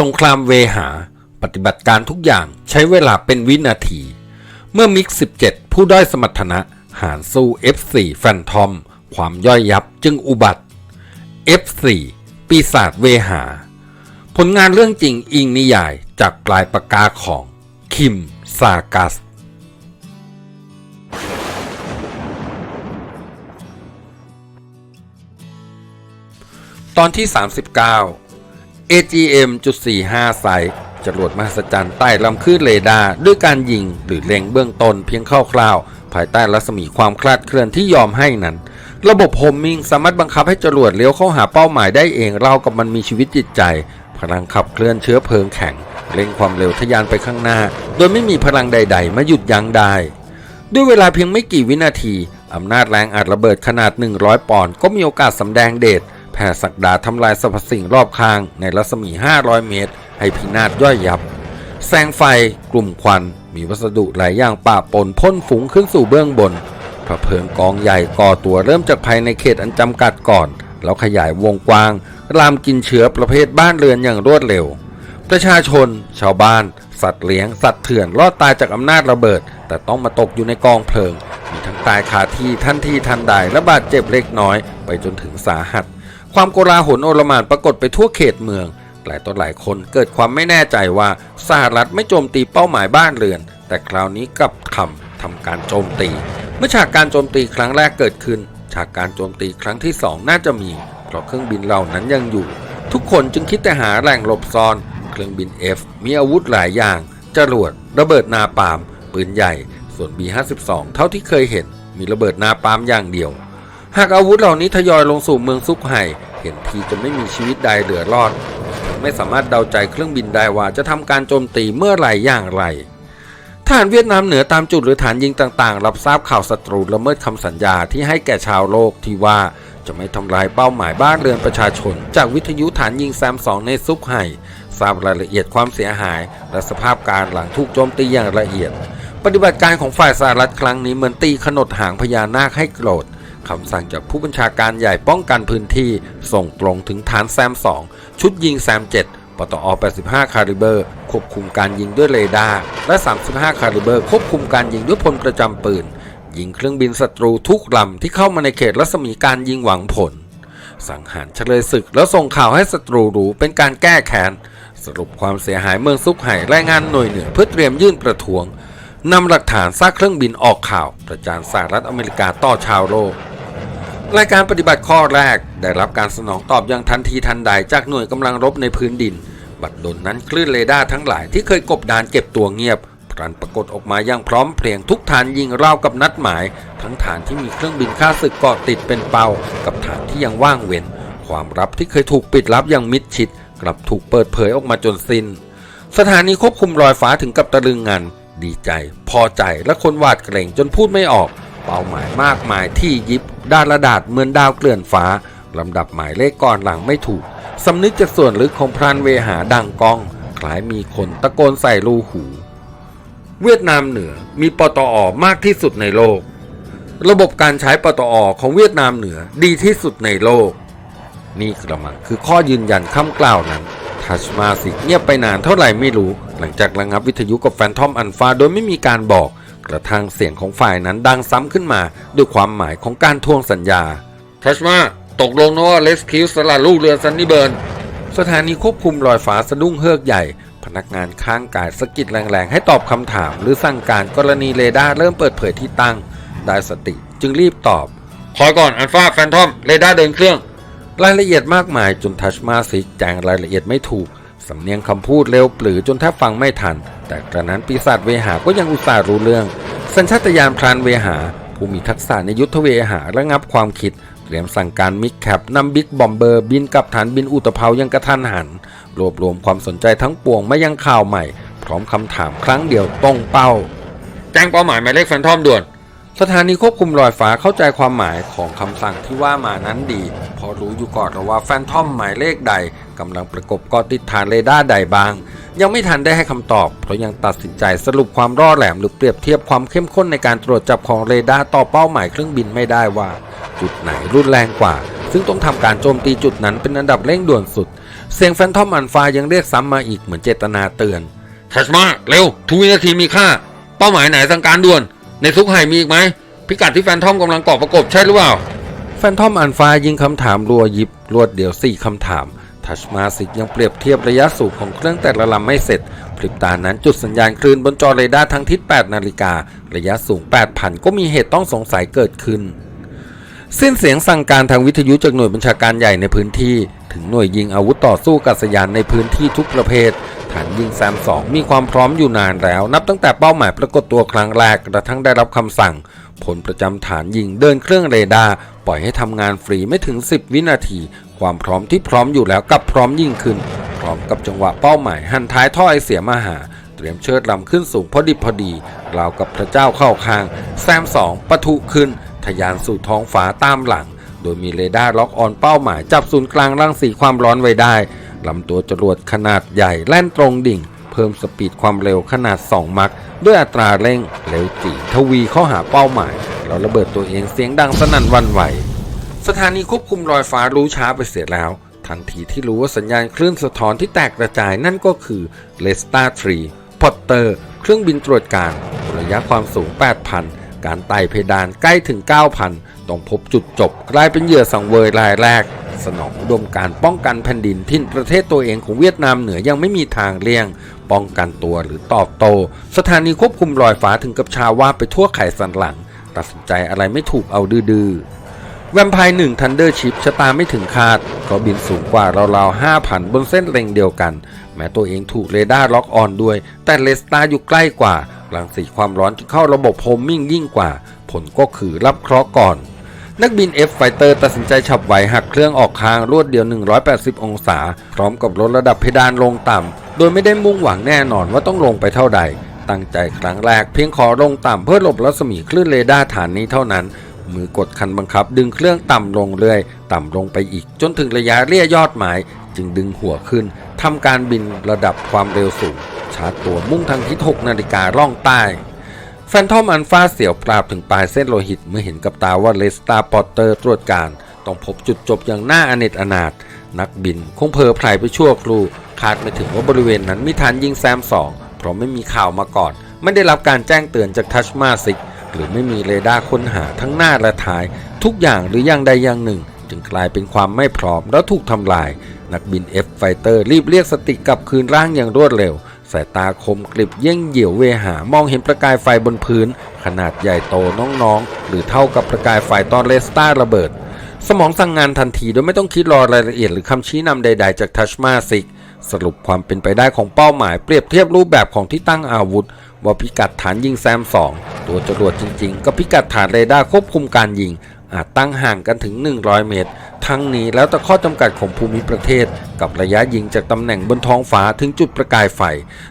สงครามเวหา ปฏิบัติการทุกอย่างใช้เวลาเป็นวินาที เมื่อมิก 17 ผู้ด้อยสมรรถนะ หารสู้ F4 แฟนทอม ความย่อยยับจึงอุบัติ F4 ปีศาจเวหา ผลงานเรื่องจริงอิงนิยายจากปลายปากกาของ คิม ซากัส ตอนที่ 39 AGM จุด45ไซต์จรวดมหัศจรรย์ใต้ลำคลื่นเรดาร์ด้วยการยิงหรือเล็งเบื้องต้นเพียงคร่าวๆภายใต้รัศมีความคลาดเคลื่อนที่ยอมให้นั้น ระบบโฮมมิงสามารถบังคับให้จรวดเลี้ยวเข้าหาเป้าหมายได้เองเรากับมันมีชีวิตจิตใจ พลังขับเคลื่อนเชื้อเพลิงแข็งเร่งความเร็วทะยานไปข้างหน้า โดยไม่มีพลังใด ๆ มาหยุดยั้งได้ ด้วยเวลาเพียงไม่กี่วินาทีอำนาจแรงอัดระเบิดขนาด 100 ปอนด์ก็มีโอกาสสำแดงเดช แผ่ศักดาทำลายสรรพสิ่งรอบข้างในรัศมี 500 เมตร ให้พินาศย่อยยับ แสงไฟกลุ่มควัน มีวัสดุหลายอย่างป่าปนพ่นฝูงขึ้นสู่เบื้องบนพระเพลิงกองใหญ่ก่อตัวเริ่มจากภายในเขตอันจำกัดก่อน แล้วขยายวงกว้างลามกินเชื้อประเภทบ้านเรือนอย่างรวดเร็ว ประชาชน ชาวบ้าน สัตว์เลี้ยง สัตว์เถื่อนรอดตายจากอำนาจระเบิด แต่ต้องมาตกอยู่ในกองเพลิง มีทั้งตายคาที่ทันทีทันใดและบาดเจ็บเล็กน้อย ไปจนถึงสาหัส ความโกลาหลโอลมานปรากฏไปทั่วเขตเมือง หลายต่อหลายคนเกิดความไม่แน่ใจว่าสหรัฐไม่โจมตีเป้าหมายบ้านเรือน แต่คราวนี้กลับคำทำการโจมตี เมื่อฉากการโจมตีครั้งแรกเกิดขึ้น ฉากการโจมตีครั้งที่สองน่าจะมี เพราะเครื่องบินเหล่านั้นยังอยู่ ทุกคนจึงคิดแต่หาแหล่งหลบซ่อน เครื่องบิน F มีอาวุธหลายอย่างจรวดระเบิดนาปาม ปืนใหญ่ ส่วน B52 เท่าที่เคยเห็น มีระเบิดนาปามอย่างเดียว หากอาวุธเหล่านี้ทยอยลงสู่เมืองซุกไห่เห็นทีจะไม่มีชีวิตใดเหลือรอด ไม่สามารถเดาใจเครื่องบินได้ว่าจะทำการโจมตีเมื่อไหร่อย่างไรทหารเวียดนามเหนือตามจุดหรือฐานยิงต่างๆ รับทราบข่าวศัตรูละเมิดคำสัญญาที่ให้แก่ชาวโลกที่ว่าจะไม่ทำลายเป้าหมายบ้านเรือนประชาชน จากวิทยุฐานยิงแซมสองในซุกไห่ทราบรายละเอียดความเสียหาย และสภาพการหลังถูกโจมตีอย่างละเอียด ปฏิบัติการของฝ่ายสหรัฐครั้งนี้เหมือนตีขนดหางพญานาคให้โกรธ คำสั่งจากผู้บัญชาการใหญ่ป้องกันพื้นที่ ส่งตรงถึงฐานแซม 2 ชุดยิงแซม 7 ปตอ 85 คาลิเบอร์ ควบคุมการยิงด้วยเรดาร์ และ 35 คาลิเบอร์ ควบคุมการยิงด้วยพลประจำปืน ยิงเครื่องบินศัตรูทุกลำที่เข้ามาในเขตรัศมีการยิงหวังผล สังหารเฉลยศึกแล้วส่งข่าวให้ศัตรูรู้เป็นการแก้แค้น สรุปความเสียหายเมืองซุกไห่รายงานหน่วยเหนือเพื่อเตรียมยื่นประท้วงนำหลักฐานซากเครื่องบินออกข่าว ประจานสหรัฐอเมริกาต่อชาวโลก รายการปฏิบัติข้อแรกได้รับการสนองตอบอย่างทันทีทันใดจากหน่วยกำลังรบในพื้นดิน บัดดลนั้นคลื่นเรดาร์ทั้งหลายที่เคยกบดานเก็บตัวเงียบพลันปรากฏออกมาอย่างพร้อมเพรียงทุกฐานยิงราวกับนัดหมาย ทั้งฐานที่มีเครื่องบินฆ่าศึกเกาะติดเป็นเป้า กับฐานที่ยังว่างเว้น ความลับที่เคยถูกปิดลับอย่างมิดชิด กลับถูกเปิดเผยออกมาจนสิน้น สถานีควบคุมลอยฟ้าถึงกับตะลึงงัน ดีใจ พอใจและคนหวาดเกรงจนพูดไม่ออก เป้าหมายมากมายที่ยิบ ดาระดาษเหมือนดาวเกลื่อนฟ้าลำดับหมายเลขก่อนหลังไม่ถูกสำนึกจากส่วนลึกของพรานเวหาดังกอง คล้ายมีคนตะโกนใส่รูหู เวียดนามเหนือมีปตอมากที่สุดในโลก ระบบการใช้ปตอของเวียดนามเหนือดีที่สุดในโลก นี่กระมังคือข้อยืนยันคำกล่าวนั้นทัชมาสิเงียบไปนานเท่าไหร่ไม่รู้ หลังจากระงับวิทยุกับแฟนทอมอันฟาโดยไม่มีการบอก กระทั่งเสียงของฝ่ายนั้นดังซ้ำขึ้นมาด้วยความหมายของการทวงสัญญาทัชมาตกลงนะว่าเลสคิวสละลูกเรือซันนี่เบิร์น สถานีควบคุมลอยฟ้าสะดุ้งเฮือกใหญ่ พนักงานข้างกายสะกิดแรงๆ ให้ตอบคำถาม หรือสั่งการกรณีเรดาร์เริ่มเปิดเผยที่ตั้ง ได้สติจึงรีบตอบ คอยก่อนอันฟาแฟนทอมเรดาร์เดินเครื่อง รายละเอียดมากมายจนทัชมาสิแจงรายละเอียดไม่ถูก สำเนียงคำพูดเร็วปรือจนแทบฟังไม่ทัน แต่กระนั้นปีศาจเวหาก็ยังอุตส่าห์รู้เรื่อง สัญชาตญาณพรานเวหา ผู้มีทักษะในยุทธเวหาระงับความคิด เตรียมสั่งการมิกแคปนำบิ๊กบอมเบอร์บินกลับฐานบินอุตภายังกระทันหัน รวบรวมความสนใจทั้งปวงมายังข่าวใหม่ พร้อมคำถามครั้งเดียวตรงเป้า แจ้งเป้าหมายหมายเลขแฟนทอมด่วน สถานีควบคุมลอยฟ้าเข้าใจความหมายของคำสั่งที่ว่ามานั้นดี พอรู้อยู่ก่อนแล้วว่าแฟนทอมหมายเลขใดกำลังประกบกาะติดฐานเรดาร์ใดบ้าง ยังไม่ทันได้ให้คำตอบ เพราะยังตัดสินใจสรุปความร่อแหลมหรือเปรียบเทียบความเข้มข้นในการตรวจจับของเรดาร์ต่อเป้าหมายเครื่องบินไม่ได้ว่า จุดไหนรุนแรงกว่า ซึ่งต้องทำการโจมตีจุดนั้นเป็นอันดับเร่งด่วนสุด เสียงแฟนทอมอันฟายังเรียกซ้ำมาอีกเหมือนเจตนาเตือนทัชมาเร็วทุกวินาทีมีค่า เป้าหมายไหนสั่งการด่วน ในซุกไห่มีอีกไหมพิกัดที่แฟนทอมกำลังเกาะประกบใช่หรือเปล่า แฟนทอมอันฟ้ายิงคำถามรัวยิบรวดเดียวสี่คำถามทัชมาสิกยังเปรียบเทียบระยะสูบของเครื่องแต่ละลำไม่เสร็จพริบตานั้นจุดสัญญาณคลื่นบนจอเรดาร์ทั้งทิศ 8 นาฬิกา ระยะสูง 8,000 ก็มีเหตุต้องสงสัยเกิดขึ้น สิ้นเสียงสั่งการทางวิทยุจากหน่วยบัญชาการใหญ่ในพื้นที่ ถึงหน่วยยิงอาวุธต่อสู้กัษยานในพื้นที่ทุกประเภท ฐานยิงแซมสองมีความพร้อมอยู่นานแล้ว นับตั้งแต่เป้าหมายปรากฏตัวครั้งแรกกระทั่งได้รับคำสั่ง ผลประจำฐานยิงเดินเครื่องเรดาร์ปล่อยให้ทำงานฟรีไม่ถึง 10 วินาที ความพร้อมที่พร้อมอยู่แล้วกับพร้อมยิ่งขึ้น พร้อมกับจังหวะเป้าหมายหันท้ายท่อไอเสียมาหา เตรียมเชิดลำขึ้นสูงพอดิบพอดีราวกับพระเจ้าเข้าคาง แซมสองปะทุขึ้นทะยานสู่ท้องฟ้าตามหลัง โดยมีเรดาร์ล็อกออนเป้าหมายจับศูนย์กลางรังสีความร้อนไว้ได้ ลำตัวจรวดขนาดใหญ่แล่นตรงดิ่ง เพิ่มสปีดความเร็วขนาด 2 มัก ด้วยอัตราเร่งเร็วจีทวีเข้าหาเป้าหมาย แล้วระเบิดตัวเองเสียงดังสนั่นวันไหว สถานีควบคุมลอยฟ้ารู้ช้าไปเสียแล้ว ทันทีที่รู้ว่าสัญญาณคลื่นสะท้อนที่แตกกระจายนั่นก็คือเลสตาทรีพอตเตอร์เครื่องบินตรวจการระยะความสูง 8,000การไต่เพดานใกล้ถึง 9,000 ต้องพบจุดจบ กลายเป็นเหยื่อสังเวยรายแรก สนองอุดมการป้องกันแผ่นดินทิ่นประเทศตัวเองของเวียดนามเหนือยังไม่มีทางเลี่ยง ป้องกันตัวหรือตอบโต้สถานีควบคุมลอยฟ้าถึงกับชาวว่าไปทั่วไข่สันหลัง ตัดสินใจอะไรไม่ถูกเอาดื้อแวมไพร์หนึ่งทันเดอร์ชิปชะตาไม่ถึงคาดก็บินสูงกว่าราวๆ5,000บนเส้นเล็งเดียวกัน แม้ตัวเองถูกเรดาร์ล็อกออนด้วย แต่เลสตาอยู่ใกล้กว่ารังสีความร้อนจึงเข้าระบบโฮมมิ่งยิ่งกว่า ผลก็คือรับเคราะห์ก่อน นักบิน F Fighter ตัดสินใจฉับไวหักเครื่องออกทางรวดเดียว 180 องศา พร้อมกับลดระดับเพดานลงต่ำ โดยไม่ได้มุ่งหวังแน่นอนว่าต้องลงไปเท่าใด ตั้งใจครั้งแรกเพียงขอลงต่ำเพื่อหลบรัศมีคลื่นเรดาร์ฐานนี้เท่านั้น มือกดคันบังคับ ดึงเครื่องต่ำลงเรื่อย ต่ำลงไปอีก จนถึงระยะเลี่ยยอดหมาย จึงดึงหัวขึ้นทำการบินระดับความเร็วสูงชาร์จตัวมุ่งทางทิศ6นาฬิกาล่องใต้ แฟนทอมอันฟาเสียวปราบถึงปลายเส้นโลหิตเมื่อเห็นกับตาว่าเลสตาปอตเตอร์ตรวจการ ต้องพบจุดจบอย่างน่าอเนจอนาถนักบินคงเพลอไพรไปชั่วครูคาดไม่ถึงว่าบริเวณนั้นมีฐานยิงแซมสองเพราะไม่มีข่าวมาก่อน ไม่ได้รับการแจ้งเตือนจากทัชมาซิก หรือไม่มีเรดาร์ค้นหาทั้งหน้าและท้าย ทุกอย่างหรืออย่างใดอย่างหนึ่ง จึงกลายเป็นความไม่พร้อมแล้วถูกทำลาย นักบิน F Fighter รีบเรียกสติกลับคืนร่างอย่างรวดเร็ว สายตาคมกริบเย่งเหยี่ยวเวหามองเห็นประกายไฟบนพื้น ขนาดใหญ่โตน้องๆ หรือเท่ากับประกายไฟตอนเลสตาระเบิด สมองสั่งงานทันทีโดยไม่ต้องคิดรอรายละเอียดหรือคำชี้นำใดๆจากทัชมาซิก สรุปความเป็นไปได้ของเป้าหมายเปรียบเทียบรูปแบบของที่ตั้งอาวุธ ว่าพิกัดฐานยิงแซม 2 ตัวจรวดจริง ๆ ก็พิกัดฐานเรดาร์ควบคุมการยิง อาจตั้งห่างกันถึง 100 เมตร ทั้งนี้แล้วแต่ข้อจำกัดของภูมิประเทศ กับระยะยิงจากตำแหน่งบนท้องฟ้าถึงจุดประกายไฟ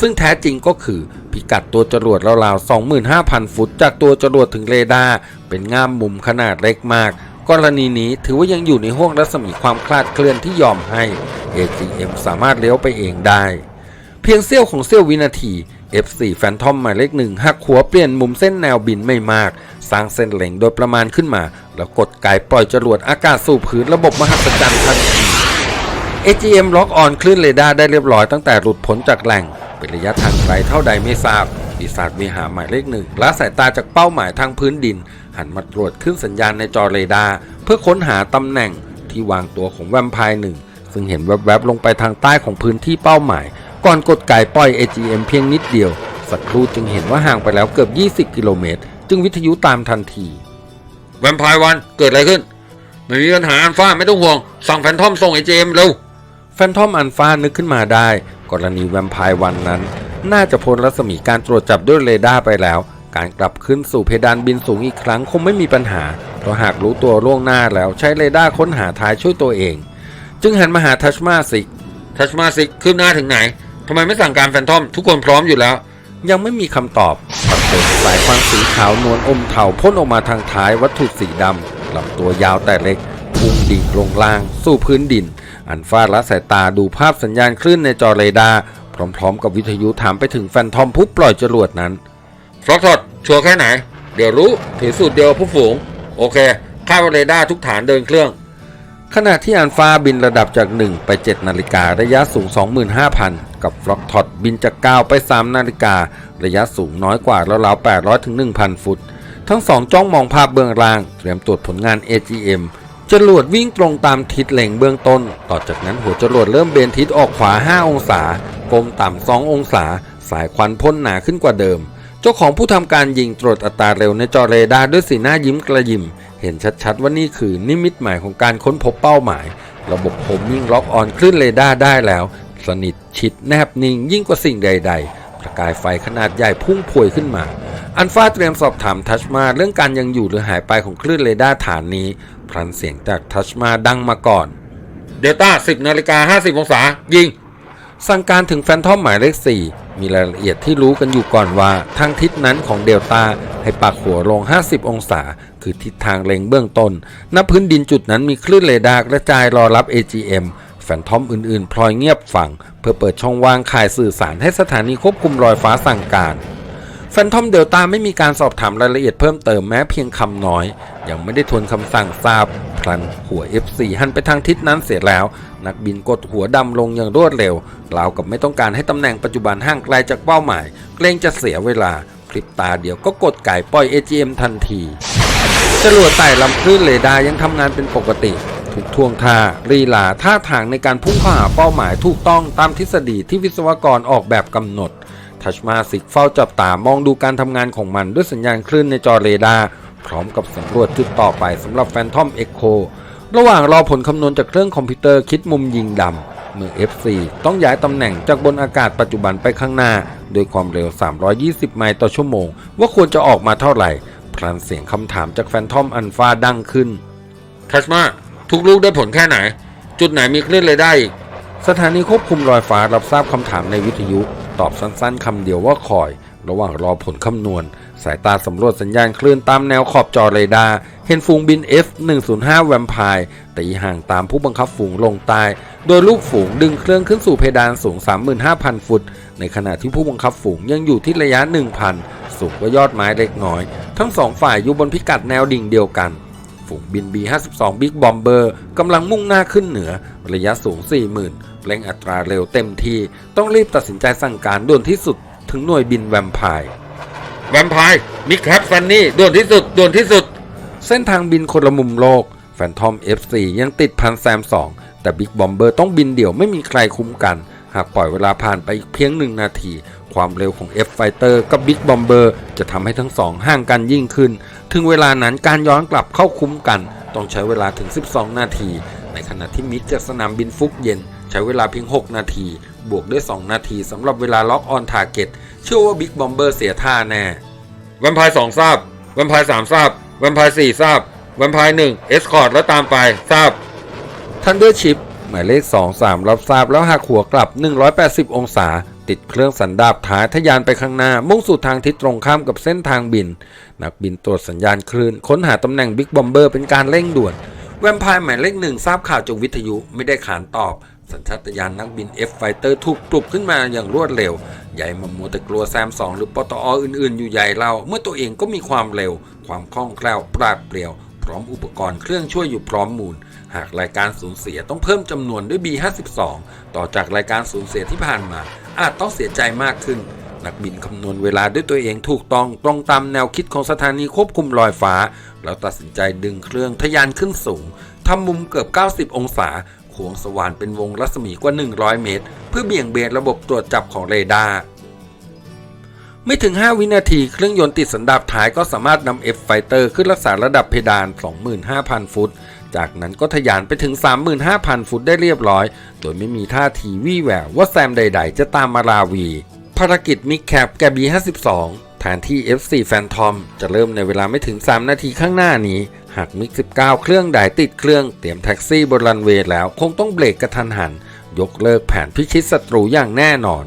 ซึ่งแท้จริงก็คือ พิกัดตัวจรวดราวๆ 25,000 ฟุต จากตัวจรวดถึงเรดาร์เป็นง่ามมุมขนาดเล็กมาก กรณีนี้ถือว่ายังอยู่ในห้วงรัศมีความคลาดเคลื่อนที่ยอมให้ AGM สามารถเลี้ยวไปเองได้ เพียงเสี้ยวของเสี้ยววินาที F4 Phantom หมายเลขหนึ่งหักหัวเปลี่ยนมุมเส้นแนวบินไม่มาก สร้างเส้นเหล็งโดยประมาณขึ้นมา แล้วกดไกปล่อยจรวดอากาศสู่พื้นระบบมหัศจรรย์ทันที AGM ล็อกออนคลื่นเรดาร์ได้เรียบร้อยตั้งแต่หลุดพ้นจากแหล่ง เป็นระยะทางไกลเท่าใดไม่ทราบปีศาจวิหารหมายเลขหนึ่งละสายตาจากเป้าหมายทางพื้นดิน หันมาตรวจขึ้นสัญญาณในจอเรดาร์เพื่อค้นหาตำแหน่งที่วางตัวของแวมไพร์หนึ่งซึ่งเห็นแวบๆลงไปทางใต้ของพื้นที่เป้าหมาย ก่อนกดไก่ปล่อย AGM เพียงนิดเดียว สักครู่จึงเห็นว่าห่างไปแล้วเกือบ 20 กิโลเมตร จึงวิทยุตามทันที แวมไพร์วันเกิดอะไรขึ้น ไม่มีปัญหาอันฟ้าไม่ต้องห่วง สั่งแฟนทอมส่ง AGM เร็ว แฟนทอมอันฟ้านึกขึ้นมาได้ กรณีแวมไพร์วันนั้น น่าจะพ้นรัศมีการตรวจจับด้วยเรดาร์ไปแล้ว การกลับขึ้นสู่เพดานบินสูงอีกครั้งคงไม่มีปัญหา เพราะหากรู้ตัวล่วงหน้าแล้วใช้เรดาร์ค้นหาท้ายช่วยตัวเอง จึงหันมาหาทัชมาซิกทัชมาซิกคืบหน้าถึงไหนทำไมไม่สั่งการแฟนทอม ทุกคนพร้อมอยู่แล้ว ยังไม่มีคำตอบปรากฏสายควันสีขาวนวลอมเทาพ่นออกมาทางท้ายวัตถุสีดำลำตัวยาวแต่เล็กพุ่งดิ่งลงล่าง สู่พื้นดิน อันฟาดละสายตาดูภาพสัญญาณคลื่นในจอเรดาร์พร้อมๆ กับวิทยุถามไปถึงแฟนทอมผู้ปล่อยจรวดนั้นฟล็อกทอดชัวร์แค่ไหน เดี๋ยวรู้ถือสูตรเดียวกับผู้ฝูง โอเคคาดว่าเรดาร์ทุกฐานเดินเครื่อง ขณะที่อันฟาบินระดับจาก 1 ไป 7 นาฬิการะยะสูง 25,000 กับฟล็อกทอดบินจาก9ไป 3 นาฬิกา ระยะสูงน้อยกว่าราวๆ800ถึง1,000 ฟุต ทั้งสองจ้องมองภาพเบื้องล่าง เตรียมตรวจผลงาน AGM จรวดวิ่งตรงตามทิศเล็งเบื้องต้น ต่อจากนั้นหัวจรวดเริ่มเบนทิศออกขวา 5 องศากลมต่ำ 2 องศา สายควันพ่นหนาขึ้นกว่าเดิม เจ้าของผู้ทำการยิงตรวจอัตราเร็วในจอเรดาร์ด้วยสีหน้ายิ้มกระยิม เห็นชัดๆว่านี่คือนิมิตหมายของการค้นพบเป้าหมาย ระบบโฮมมิ่งล็อกออนคลื่นเรดาร์ได้แล้ว สนิทชิดแนบนิ่งยิ่งกว่าสิ่งใด ๆ ประกายไฟขนาดใหญ่พุ่งพวยขึ้นมา อันฟาเตรียมสอบถามทัชมาเรื่องการยังอยู่หรือหายไปของคลื่นเรดาร์ฐานนี้ พลันเสียงจากทัชมาดังมาก่อน เดลต้า10นาฬิกา50องศายิง สั่งการถึงแฟนทอมหมายเลข4มีรายละเอียดที่รู้กันอยู่ก่อนว่าทางทิศนั้นของเดลต้าให้ปักหัวลง 50 องศา คือทิศทางเล็งเบื้องต้นณพื้นดินจุดนั้นมีคลื่นเรดาร์กระจายรอรับ AGM แฟนทอมอื่นๆ พลอยเงียบฟัง เพื่อเปิดช่องว่างข่ายสื่อสารให้สถานีควบคุมลอยฟ้าสั่งการแฟนทอมเดลต้าไม่มีการสอบถามรายละเอียดเพิ่มเติมแม้เพียงคำน้อย ยังไม่ได้ทวนคำสั่งทราบพลันหัว F4 หันไปทางทิศนั้นเสียแล้ว นักบินกดหัวดำลงอย่างรวดเร็วราวกับไม่ต้องการให้ตำแหน่งปัจจุบันห่างไกลจากเป้าหมาย เกรงจะเสียเวลาพลิบตาเดียวก็กดไก่ปล่อย AGM ทันทีจรวดไต่ลำคลื่นเรดาร์ยังทำงานเป็นปกติ ทุกท่วงท่ารีลาท่าทางในการพุ่งเข้าหาเป้าหมายถูกต้องตามทฤษฎีที่วิศวกรออกแบบกำหนด ทัชมาสิกเฝ้าจับตามองดูการทำงานของมันด้วยสัญญาณคลื่นในจอเรดาร์พร้อมกับสำรวจจุดต่อไปสำหรับแฟนทอมเอ็กโคระหว่างรอผลคำนวณจากเครื่องคอมพิวเตอร์คิดมุมยิงดำเมื่อ F4 ต้องย้ายตำแหน่งจากบนอากาศปัจจุบันไปข้างหน้า โดยความเร็ว 320 ไมล์ต่อชั่วโมง ว่าควรจะออกมาเท่าไหร่พลันเสียงคำถามจากแฟนทอมอันฟาดังขึ้นทัชมา ทุกลูกได้ผลแค่ไหน จุดไหนมีคลื่นเลยได้อีกสถานีควบคุมลอยฟ้ารับทราบคำถามในวิทยุ ตอบสั้นๆคำเดียวว่าคอย ระหว่างรอผลคำนวณ สายตาสำรวจสัญญาณคลื่นตามแนวขอบจอเรดาร์เห็นฝูงบิน F105 แวมไพร์ตีห่างตามผู้บังคับฝูงลงใต้โดยลูกฝูงดึงเครื่องขึ้นสู่เพดานสูง 35,000 ฟุต ในขณะที่ผู้บังคับฝูงยังอยู่ที่ระยะ 1,000 สูงกว่ายอดไม้เล็กน้อย ทั้งสองฝ่ายอยู่บนพิกัดแนวดิ่งเดียวกัน ฝูงบิน B52 Big Bomber กำลังมุ่งหน้าขึ้นเหนือ ระยะสูง 40,000 เร่งอัตราเร็วเต็มที่ ต้องรีบตัดสินใจสั่งการด่วนที่สุดถึงหน่วยบินแวมไพร์แวมไพร์มิกแคปซันนี่ด่วนที่สุดด่วนที่สุด เส้นทางบินคนละมุมโลกแฟนทอม F4 ยังติดพันแซม 2 แต่บิ๊กบอมเบอร์ต้องบินเดี่ยวไม่มีใครคุ้มกัน หากปล่อยเวลาผ่านไปอีกเพียงหนึ่งนาที ความเร็วของ F Fighter กับ Big Bomber จะทำให้ทั้งสองห่างกันยิ่งขึ้น ถึงเวลานั้นการย้อนกลับเข้าคุ้มกัน ต้องใช้เวลาถึง 12 นาที ในขณะที่มิกจากสนามบินฟุกเย็น ใช้เวลาเพียง 6 นาที บวกด้วย 2 นาทีสำหรับเวลาล็อกออนทาร์เก็ตเชื่อว่าบิ๊กบอมเบอร์เสียท่าแน่แวมไพร์สองทราบแวมไพร์สามทราบแวมไพร์สี่ทราบแวมไพร์หนึ่งเอสคอร์ดแล้วตามไปทราบทันเดอร์ชิปหมายเลข 2 3 รับทราบแล้วหักหัวกลับ 180 องศา ติดเครื่องสันดาบท้ายทะยานไปข้างหน้า มุ่งสู่ทางทิศตรงข้ามกับเส้นทางบิน นักบินตรวจสัญญาณคลื่น ค้นหาตำแหน่งบิ๊กบอมเบอร์เป็นการเร่งด่วน แวมไพร์หมายเลขหนึ่งทราบข่าวจากวิทยุไม่ได้ขานตอบ สัญชาตญาณนักบิน F Fighter ถูกปลุกขึ้นมาอย่างรวดเร็ว ใหญ่มามัวแต่กลัวแซม2หรือปตออื่น ๆ อยู่ใหญ่เล่า เมื่อตัวเองก็มีความเร็ว ความคล่องแคล่วปราดเปรียว พร้อมอุปกรณ์เครื่องช่วยอยู่พร้อมมูลหากรายการสูญเสียต้องเพิ่มจำนวนด้วย B52 ต่อจากรายการสูญเสียที่ผ่านมา อาจต้องเสียใจมากขึ้น นักบินคำนวณเวลาด้วยตัวเองถูกต้องตรงตามแนวคิดของสถานีควบคุมลอยฟ้า แล้วตัดสินใจดึงเครื่องทะยานขึ้นสูงทำมุมเกือบ 90 องศาควงสว่านเป็นวงรัศมีกว่า 100 เมตร เพื่อเบี่ยงเบนระบบตรวจจับของเรดาร์ไม่ถึง 5 วินาทีเครื่องยนต์ติดสันดาปท้ายก็สามารถนำ F Fighter ขึ้นรักษาระดับเพดาน 25,000 ฟุต จากนั้นก็ทะยานไปถึง 35,000 ฟุตได้เรียบร้อย โดยไม่มีท่าทีวี่แววว่าแซมใด ๆ จะตามมาราวี ภารกิจมิกแคปแก B52 แทนที่ F4 Phantom จะเริ่มในเวลาไม่ถึง 3 นาทีข้างหน้านี้ หากมิก19 เครื่องใดติดเครื่องเตรียมแท็กซี่บนรันเวย์แล้วคงต้องเบรกกระทันหัน ยกเลิกแผนพิชิตศัตรูอย่างแน่นอน